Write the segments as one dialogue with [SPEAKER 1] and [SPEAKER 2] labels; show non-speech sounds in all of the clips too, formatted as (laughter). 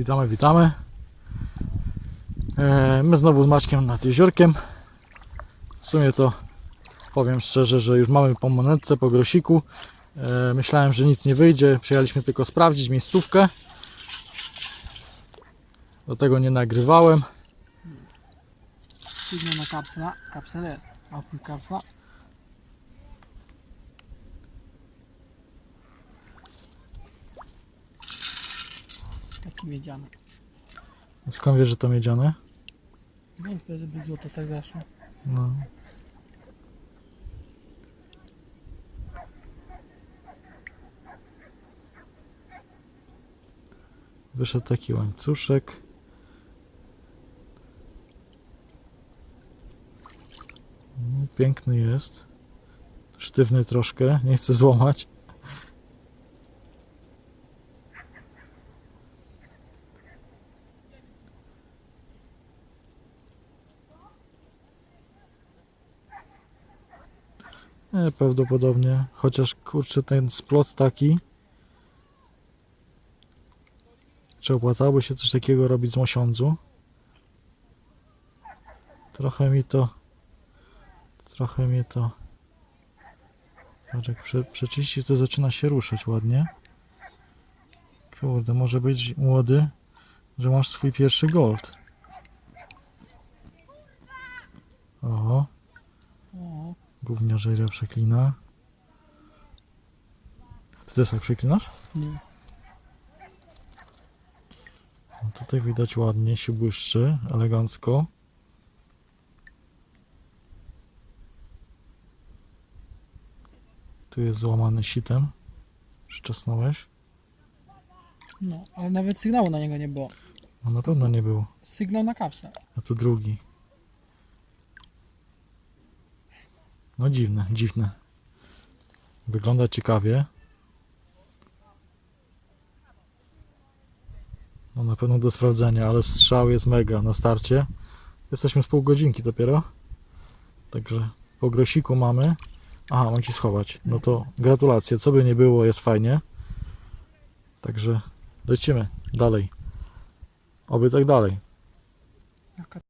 [SPEAKER 1] Witamy, witamy. E, My znowu z Maćkiem nad jeziorkiem. W sumie to powiem szczerze, że już mamy po monetce, po grosiku. E, Myślałem, że nic nie wyjdzie. Przyjechaliśmy tylko sprawdzić miejscówkę. Do tego nie nagrywałem.
[SPEAKER 2] Sygnał na kapsla, kapsel jest. Oprócz kapsla. Taki miedziany.
[SPEAKER 1] Skąd wiesz, że to miedziane?
[SPEAKER 2] Wątpię, żeby złoto tak zaszło.
[SPEAKER 1] No. Wyszedł taki łańcuszek. Mm, Piękny jest. Sztywny troszkę, nie chcę złamać. Nie, prawdopodobnie. Chociaż kurczę, ten splot taki. Czy opłacałoby się coś takiego robić z mosiądzu? Trochę mi to. Trochę mnie to. Patrz, jak prze, przeczyści, to zaczyna się ruszać ładnie. Kurde, może być młody, że masz swój pierwszy gold. Oho.
[SPEAKER 2] O,
[SPEAKER 1] Gówniarze ile przeklina. Ty też tak przeklinasz?
[SPEAKER 2] nie.
[SPEAKER 1] No tutaj widać ładnie się błyszczy, elegancko. Tu jest złamany sitem. Przyczesnąłeś?
[SPEAKER 2] No, ale nawet sygnału na niego nie było.
[SPEAKER 1] No na pewno nie było.
[SPEAKER 2] Sygnał na kapsel.
[SPEAKER 1] A tu drugi. No dziwne, dziwne. Wygląda ciekawie. No na pewno do sprawdzenia, ale strzał jest mega na starcie. Jesteśmy z pół godzinki dopiero. Także po grosiku mamy. Aha, mam ci schować. No to gratulacje. Co by nie było, jest fajnie. Także lecimy dalej. Oby tak dalej.
[SPEAKER 2] Jaka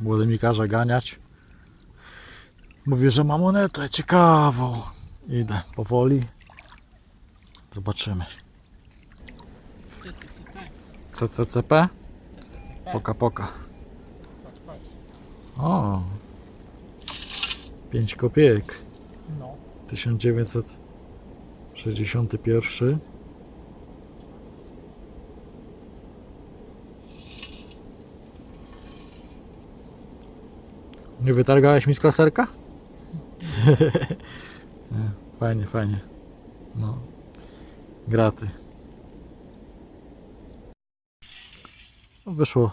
[SPEAKER 1] młodymikarza ganiać. Mówię, że ma monetę ciekawą. Idę powoli. Zobaczymy. CCCP? Poka poka. O. 5 kopiek.
[SPEAKER 2] No.
[SPEAKER 1] 1961. Nie wytargałeś mi z klaserka? Nie, (laughs) fajnie, fajnie. No. Graty. No, Wyszło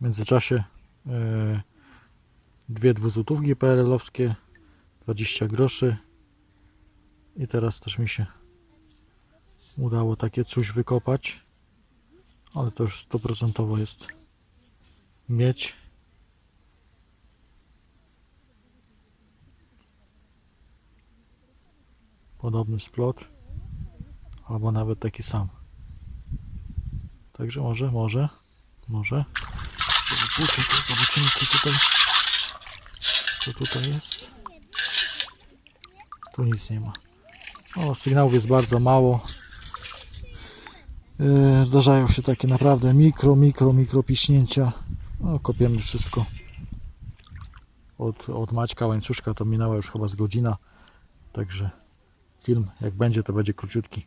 [SPEAKER 1] w międzyczasie e, dwie dwuzłotówki PRL-owskie, 20 groszy. I teraz też mi się udało takie coś wykopać. Ale to już stuprocentowo jest mieć. Podobny splot. Albo nawet taki sam. Także może, może, może. Zobaczymy, zobaczymy co tutaj, co tutaj jest. Tu nic nie ma. O, sygnałów jest bardzo mało. Yy, Zdarzają się takie naprawdę mikro, mikro, mikro piśnięcia. No, kopiemy wszystko. Od, od Maćka łańcuszka to minęła już chyba z godzina. Także film jak będzie to będzie króciutki.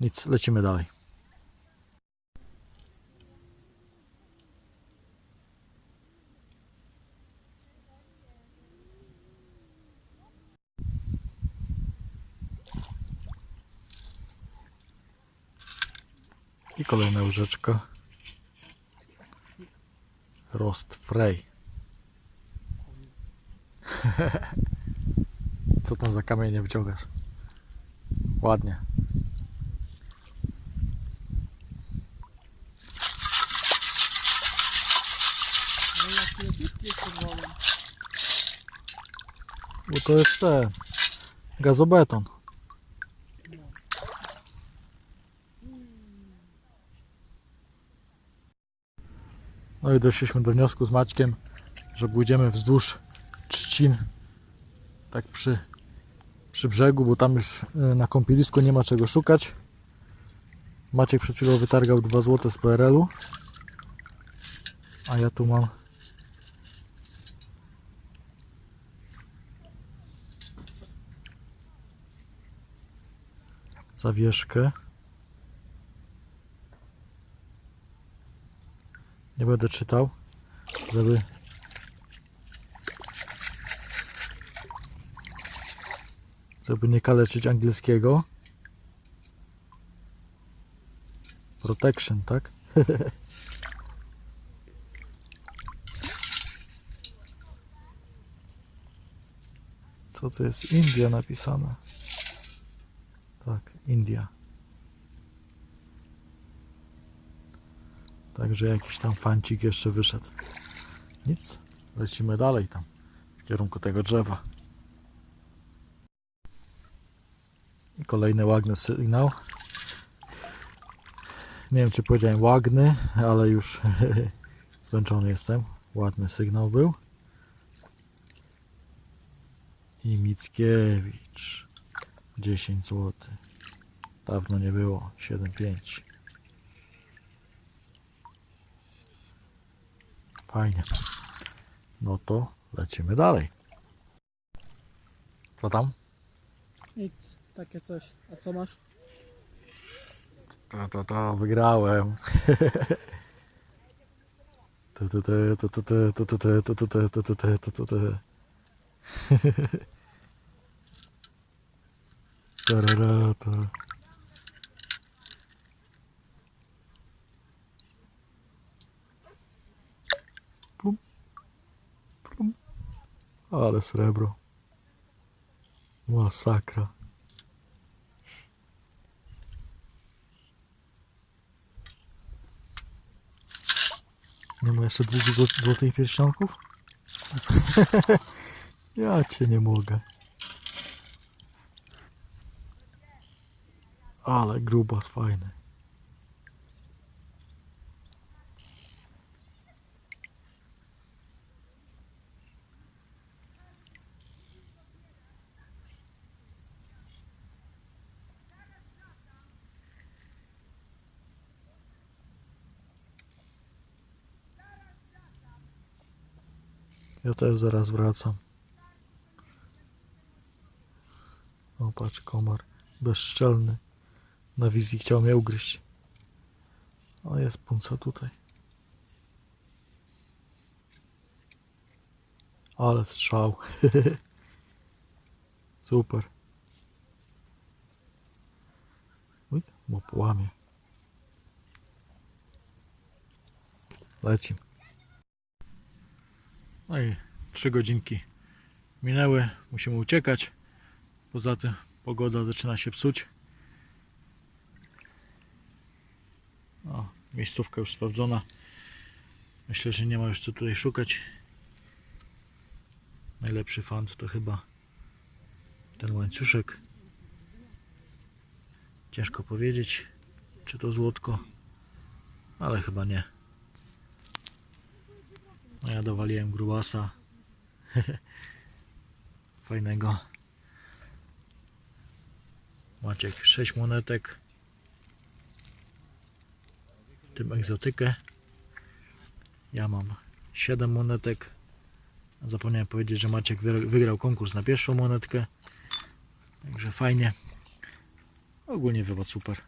[SPEAKER 1] Nic, lecimy dalej. I kolejna łyżeczka. Rost Frey. (laughs) Co tam za kamienie wyciągasz? Ładnie. Bo to jest ten gazobeton. No i doszliśmy do wniosku z Maćkiem, że pójdziemy wzdłuż trzcin, tak przy, przy brzegu, bo tam już y, na kąpielisku nie ma czego szukać. Maciek przed chwilą wytargał 2 zł z PRL-u, a ja tu mam zawieszkę. Nie będę czytał, żeby żeby nie kaleczyć angielskiego. Protection, tak? (laughs) Co to jest? India napisane. Tak, India. Także jakiś tam fancik jeszcze wyszedł. Nic. Lecimy dalej tam. W kierunku tego drzewa. I kolejny ładny sygnał. Nie wiem czy powiedziałem ładny, ale już (laughs) zmęczony jestem. Ładny sygnał był. I Mickiewicz. 10 zł. Dawno nie było. 7,5. Fajnie. No to lecimy dalej. Co tam?
[SPEAKER 2] Nic, takie coś. A co masz?
[SPEAKER 1] To, to, to, wygrałem. Ale srebro. Masakra. Nie ma jeszcze dwóch zł- złotych pierścionków? (laughs) ja cię nie mogę. Ale grubas fajny. Ja też zaraz wracam. O, patrz, komar. Bezszczelny. Na wizji chciał mnie ugryźć. O, jest punca tutaj. Ale strzał. (laughs) Super. Uj, bo połamie. Lecim. No i trzy godzinki minęły. Musimy uciekać. Poza tym pogoda zaczyna się psuć. O, miejscówka już sprawdzona. Myślę, że nie ma już co tutaj szukać. Najlepszy fant to chyba ten łańcuszek. Ciężko powiedzieć, czy to złotko, ale chyba nie. Ja dowaliłem grubasa. (laughs) Fajnego. Maciek 6 monetek. Tym egzotykę. Ja mam 7 monetek. Zapomniałem powiedzieć, że Maciek wygrał konkurs na pierwszą monetkę. Także fajnie. Ogólnie wywód super.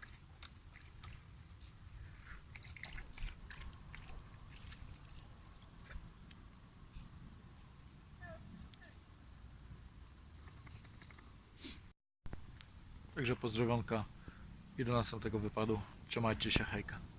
[SPEAKER 1] Także pozdrowionka i do następnego wypadu. Trzymajcie się, hejka.